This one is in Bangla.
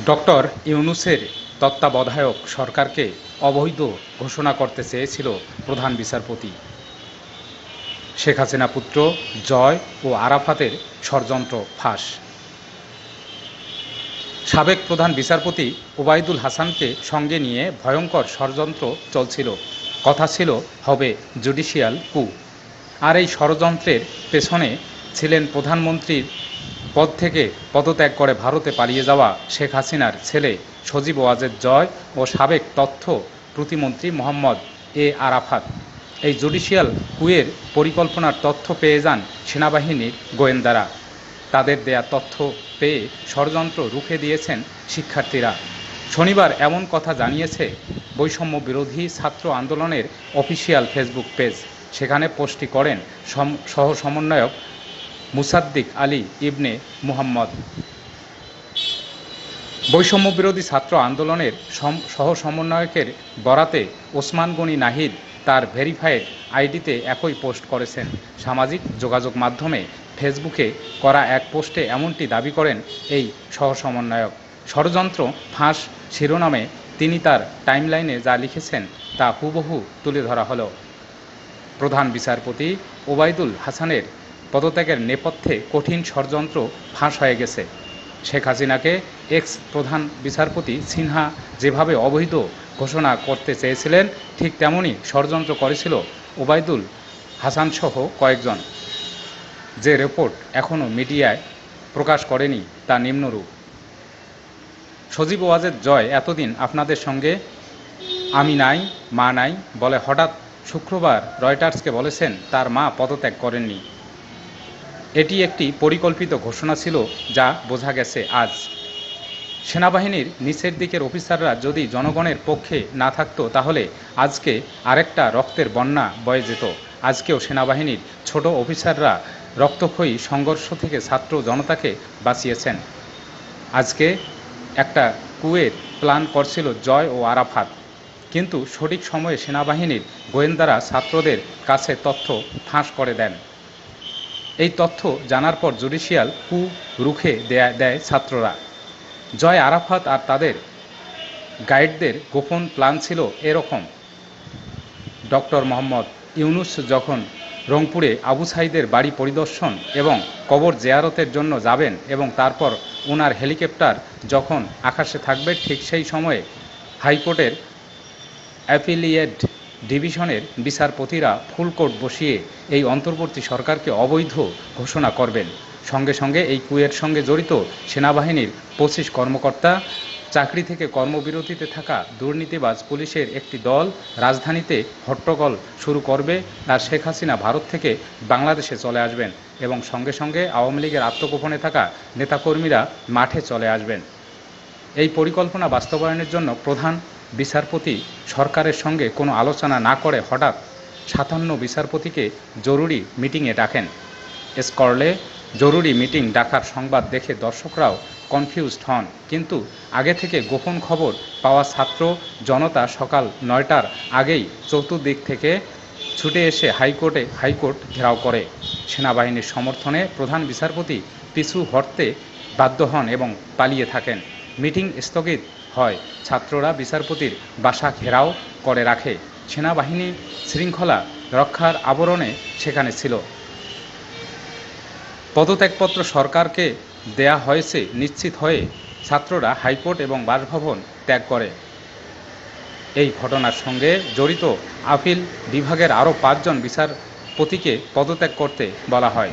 ডক্টর ইউনুসের তত্ত্বাবধায়ক সরকারকে অবৈধ ঘোষণা করতে চেয়েছিল প্রধান বিচারপতি। শেখ হাসিনা পুত্র জয় ও আরাফাতের ষড়যন্ত্র ফাঁস। সাবেক প্রধান বিচারপতি ওবায়দুল হাসানকে সঙ্গে নিয়ে ভয়ঙ্কর ষড়যন্ত্র চলছিল। কথা ছিল, হবে জুডিশিয়াল কু। আর এই ষড়যন্ত্রের পেছনে ছিলেন প্রধানমন্ত্রীর পদ থেকে পদত্যাগ করে ভারতে পালিয়ে যাওয়া শেখ হাসিনার ছেলে সজীব ওয়াজেদ জয় ও সাবেক তথ্য প্রতিমন্ত্রী মোহাম্মদ এ আরাফাত। এই জুডিশিয়াল কুয়ের পরিকল্পনার তথ্য পেয়ে যান সেনাবাহিনীর গোয়েন্দারা। তাদের দেয়া তথ্য পেয়ে ষড়যন্ত্র রুখে দিয়েছেন শিক্ষার্থীরা। শনিবার এমন কথা জানিয়েছে বৈষম্য বিরোধী ছাত্র আন্দোলনের অফিসিয়াল ফেসবুক পেজ। সেখানে পোস্টটি করেন সহ সমন্বয়ক মুসাদ্দিক আলী ইবনে মুহাম্মদ। বৈষম্য বিরোধী ছাত্র আন্দোলনের সহ সমন্বয়কের বরাতে ওসমান গনি নাহিদ তার ভেরিফাইড আইডিতে একই পোস্ট করেছেন। সামাজিক যোগাযোগ মাধ্যমে ফেসবুকে করা এক পোস্টে এমনটি দাবি করেন এই সহ সমন্বয়ক। ষড়যন্ত্র, ফাঁস, শিরোনামে তিনি তার টাইমলাইনে যা লিখেছেন তা হুবহু তুলে ধরা হলো। প্রধান বিচারপতি ওবায়দুল হাসানের পদত্যাগের নেপথ্যে কঠিন ষড়যন্ত্র ফাঁস হয়ে গেছে। শেখ হাসিনাকে এক্স প্রধান বিচারপতি সিনহা যেভাবে অবৈধ ঘোষণা করতে চেয়েছিলেন, ঠিক তেমনই ষড়যন্ত্র করেছিল ওবায়দুল হাসানসহ কয়েকজন। যে রিপোর্ট এখনও মিডিয়ায় প্রকাশ করেনি, তা নিম্নরূপ। সজীব ওয়াজের জয়, এতদিন আপনাদের সঙ্গে। আমি নাই, মা নাই বলে হঠাৎ শুক্রবার রয়টার্সকে বলেছেন, তার মা পদত্যাগ করেননি। এটি একটি পরিকল্পিত ঘোষণা ছিল যা বোঝা গেছে আজ। সেনাবাহিনীর নিচের দিকের অফিসাররা যদি জনগণের পক্ষে না থাকতো, তাহলে আজকে আরেকটা রক্তের বন্যা বয়ে যেত। আজকেও সেনাবাহিনীর ছোট অফিসাররা রক্তক্ষয়ী সংঘর্ষ থেকে ছাত্র জনতাকে বাঁচিয়েছেন। আজকে একটা কুয়ের প্ল্যান করছিল জয় ও আরাফাত। কিন্তু সঠিক সময়ে সেনাবাহিনীর গোয়েন্দারা ছাত্রদের কাছে তথ্য ফাঁস করে দেন। এই তথ্য জানার পর জুডিশিয়াল কু রুখে দেয়া, দেয় ছাত্ররা। জয় আরাফাত আর তাদের গাইডদের গোপন প্ল্যান ছিল এরকম। ডক্টর মোহাম্মদ ইউনুস যখন রংপুরে আবু সাইদের বাড়ি পরিদর্শন এবং কবর জিয়ারতের জন্য যাবেন এবং তারপর ওনার হেলিকপ্টার যখন আকাশে থাকবে, ঠিক সেই সময়ে হাইকোর্টের অ্যাফিলিয়েট ডিভিশনের বিচারপতিরা ফুলকোর্ট বসিয়ে এই অন্তর্বর্তী সরকারকে অবৈধ ঘোষণা করবেন। সঙ্গে সঙ্গে এই কুয়ের সঙ্গে জড়িত সেনাবাহিনীর পঁচিশ কর্মকর্তা, চাকরি থেকে কর্মবিরতিতে থাকা দুর্নীতিবাজ পুলিশের একটি দল রাজধানীতে হট্টগোল শুরু করবে আর শেখ হাসিনা ভারত থেকে বাংলাদেশে চলে আসবেন এবং সঙ্গে সঙ্গে আওয়ামী লীগের আত্মগোপনে থাকা নেতাকর্মীরা মাঠে চলে আসবেন। এই পরিকল্পনা বাস্তবায়নের জন্য প্রধান বিচারপতি সরকারের সঙ্গে কোনো আলোচনা না করে হঠাৎ সাতান্ন বিচারপতিকে জরুরি মিটিংয়ে ডাকেন। স্করলে জরুরি মিটিং ডাকার সংবাদ দেখে দর্শকরাও কনফিউজড হন, কিন্তু আগে থেকে গোপন খবর পাওয়া ছাত্র জনতা সকাল নয়টার আগেই চতুর্দিক থেকে ছুটে এসে হাইকোর্টে হাইকোর্ট ঘেরাও করে। সেনাবাহিনীর সমর্থনে প্রধান বিচারপতি পিছু হটতে বাধ্য হন এবং পালিয়ে থাকেন। মিটিং স্থগিত হয়। ছাত্ররা বিচারপতির বাসা ঘেরাও করে রাখে। সেনাবাহিনী শৃঙ্খলা রক্ষার আবরণে সেখানে ছিল। পদত্যাগপত্র সরকারকে দেয়া হয়েছে নিশ্চিত হয়ে ছাত্ররা হাইকোর্ট এবং বাসভবন ত্যাগ করে। এই ঘটনার সঙ্গে জড়িত আপিল বিভাগের আরও পাঁচজন বিচারপতিকে পদত্যাগ করতে বলা হয়।